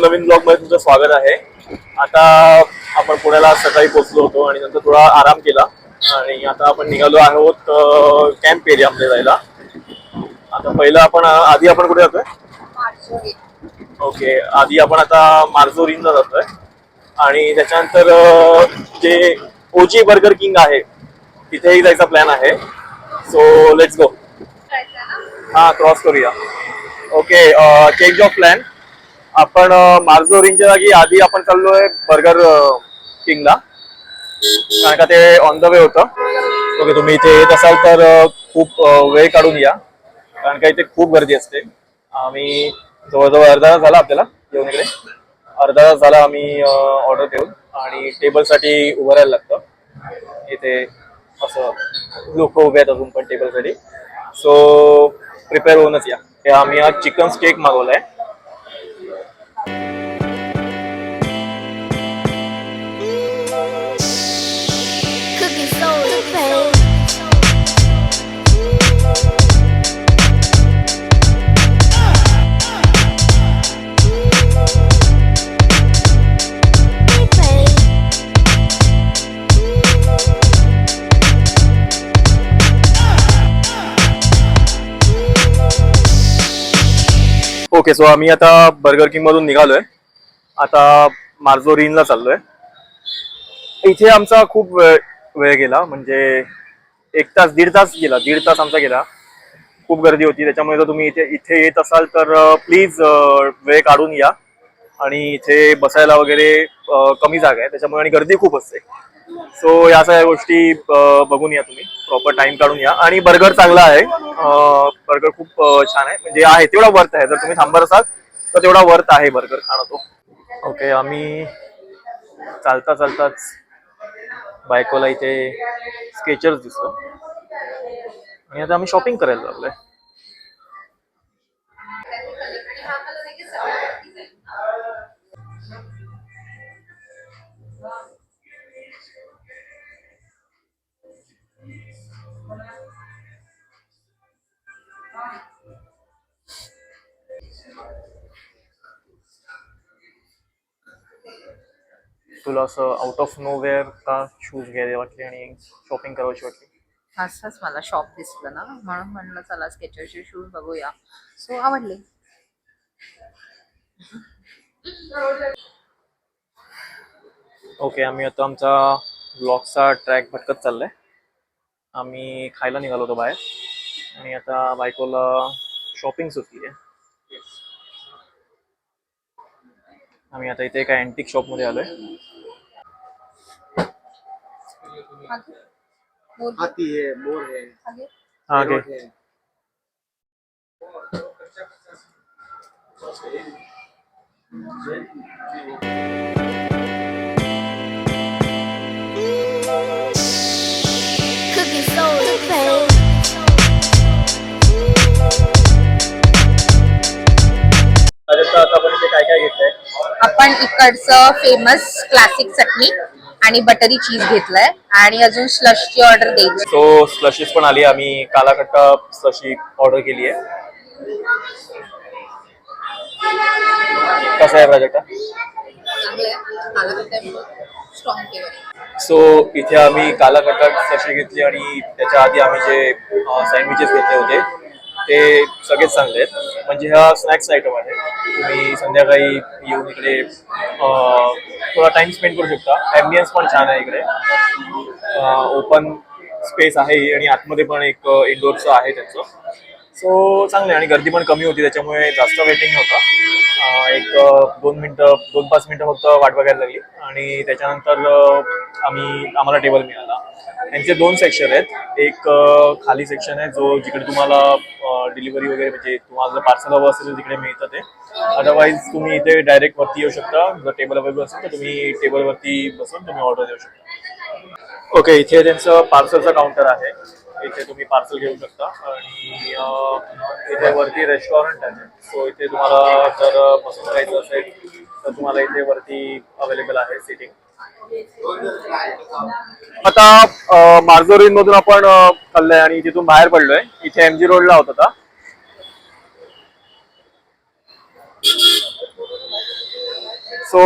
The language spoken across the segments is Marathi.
नवीन ब्लॉगमध्ये तुमचं स्वागत आहे. आता आपण पुण्याला सकाळी पोहोचलो होतो आणि नंतर थोडा आराम केला. आणि आता आपण निघालो आहोत कॅम्प एरियामध्ये जायला. आता पहिलं आपण आधी आपण कुठे जातोय? ओके आधी आपण आता मार्जोरीनला जातोय. आणि त्याच्यानंतर जे ओजी बर्गर किंग आहे तिथेही जायचा प्लॅन आहे. सो लेट्स गो हा क्रॉस करूया. ओके चेंज ऑफ प्लॅन आपण मार्जोरीनच्या जागी आधी आपण चाललोय बर्गर किंगला. कारण का ते ऑन द वे होतं. ओके तुम्ही इथे येत असाल तर खूप वेळ काढून या. कारण का इथे खूप गर्दी असते. आम्ही जवळजवळ अर्धा तास झाला आपल्याला येऊन इकडे. अर्धा तास झाला आम्ही ऑर्डर देऊन आणि टेबलसाठी उभं राहायला लागतं. इथे असं लोक उभे आहेत अजून पण टेबलसाठी. सो प्रिपेअर होऊनच या. आम्ही आज चिकन स्टेक मागवलाय. 네. ओके सो आम्ही आता बर्गर किंग मधून निघालोय. आता मार्जोरीनला चाललोय. इथे आमचा खूप वेळ गेला. म्हणजे एक तास दीड तास गेला. दीड तास आमचा गेला. खूप गर्दी होती. त्याच्यामुळे जर तुम्ही इथे इथे येत असाल तर प्लीज वेळ काढून या. आणि इथे बसायला वगैरे कमी जागा आहे. त्याच्यामुळे आणि गर्दी खूप असते. सो या सगळ्या गोष्टी बघून या तुम्ही. प्रॉपर टाइम काढून या. आणि बर्गर चांगला आहे. बर्गर खूप छान आहे. म्हणजे आहे तेवढा वर्थ आहे. जर तुम्ही थांबत असाल तर तेवढा वर्थ आहे बर्गर खाणं तो ओके आम्ही चालता चालताच बायकोला इथे स्केचर्स दिसतो आणि आता आम्ही शॉपिंग करायला लागलोय. तुला असं आउट ऑफ नो वेअर का शूज घ्यायला वाटले आणि शॉपिंग करायची वाटली? असंच मला शॉप दिसलं ना म्हणून म्हणलं चला स्केचरचे शूज बघूया. सो आवडले. ओके आम्ही आता आमचा ब्लॉगचा ट्रॅक भटकत चाललाय. आम्ही खायला निघालो होतो बाहेर. आणि आता बायकोला शॉपिंग सुचली आहे आम्ही आता इथे एका अँटिक शॉपमध्ये आलोय. हाथी है मोर है. हा है. आपण इकडचं फेमस क्लासिक चटणी आणि बटरी चीज घेतलंय. आणि अजून स्लशची ऑर्डर द्यायची. सो स्लशीज पण आली. आम्ही कालाकट्टा स्लशी ऑर्डर केली आहे. कसं आहे प्राजक्ता स्ट्रॉंग सो इथे आम्ही काला कटाक सशी घेतली आणि त्याच्या आधी आम्ही जे सँडविचेस घेतले होते ते सगळेच चांगले आहेत. म्हणजे हा स्नॅक्स आयटम आहे. तुम्ही संध्याकाळी येऊन इकडे थोडा टाइम स्पेंड करू शकता. ॲम्बियन्स पण छान आहे इकडे. ओपन स्पेस आहे आणि आतमध्ये पण एक इंडोरचं आहे त्याचं. सो चांगलं आहे आणि गर्दी पण कमी होती त्याच्यामुळे जास्त वेटिंग नव्हता. एक दोन मिनटं दोन पाच मिनटं फक्त वाट बघायला लागली. आणि त्याच्यानंतर आम्ही आम्हाला टेबल मिळाला. त्यांचे दोन सेक्शन आहेत. एक खाली सेक्शन आहे जो जिकडे तुम्हाला डिलिव्हरी वगैरे म्हणजे तुम्हाला जर पार्सल हवं असेल तर तिकडे मिळतं ते. अदरवाईज तुम्ही इथे डायरेक्ट वरती येऊ शकता. जर टेबल अवेलेबल असेल तर तुम्ही टेबलवरती बसून तुम्ही ऑर्डर देऊ शकता. ओके इथे त्यांचं पार्सलचं काउंटर आहे. इथे तुम्ही पार्सल घेऊ शकता. आणि इथे वरती रेस्टॉरंट आहे. सो इथे तुम्हाला जर बसून जायचं असेल तर तुम्हाला इथे वरती अवेलेबल आहे सिटिंग आता मार्जोरीन मधून आपण चाललंय चाललोय आणि तिथून बाहेर पडलोय. इथे एमजी रोडला होत होता सो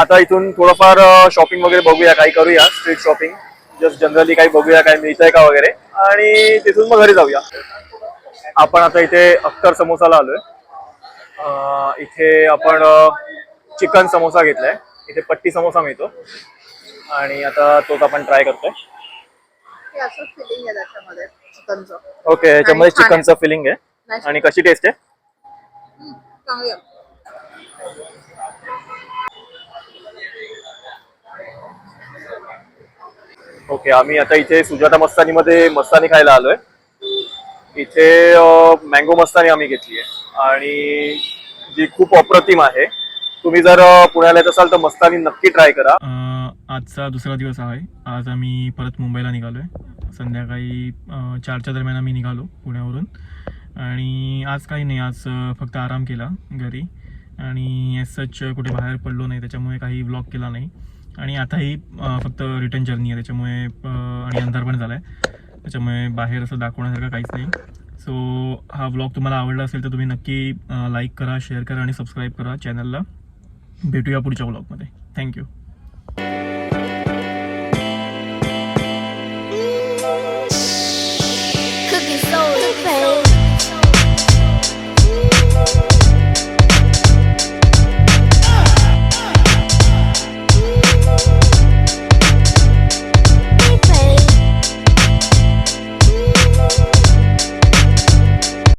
आता इथून थोडंफार शॉपिंग वगैरे बघूया काही करूया स्ट्रीट शॉपिंग जस्ट जनरली काही बघूया काय मिळतंय का वगैरे. आणि तिथून मग घरी जाऊया. आपण आता इथे अख्तर समोसाला आलोय. इथे आपण चिकन समोसा घेतलाय. इथे पट्टी समोसा मिळतो. आणि आता तोच आपण ट्राय करतोय. असं फिलिंग आहे त्याच्यामध्ये चिकनचं. ओके याच्यामध्ये. चिकनचं फिलिंग आहे. Nice. आणि कशी टेस्ट आहे? चांगली आहे. ओके आम्ही आता इथे सुजाता मस्तानीमध्ये मस्तानी खायला आलोय. इथे मँगो मस्तानी आम्ही घेतली आहे. आणि जी खूप अप्रतिम आहे तुम्ही जर पुण्याला येत असाल तर मस्तानी नक्की ट्राय करा. आजचा दुसरा दिवस आहे. आज आम्ही परत मुंबईला निघालो आहे संध्याकाळी चारच्या दरम्यान आम्ही निघालो पुण्यावरून. आणि आज काही नाही आज फक्त आराम केला घरी. आणि एस सच कुठे बाहेर पडलो नाही त्याच्यामुळे काही व्लॉग केला नाही. आणि आताही फक्त रिटर्न जर्नी आहे. त्याच्यामुळे आणि अंधार पण झाला आहे त्याच्यामुळे बाहेर असं दाखवण्यासारखं काहीच नाही. सो हा व्लॉग तुम्हाला आवडला असेल तर तुम्ही नक्की लाईक करा शेअर करा आणि सबस्क्राईब करा चॅनलला भेटूया पुढच्या ब्लॉगमध्ये थँक्यू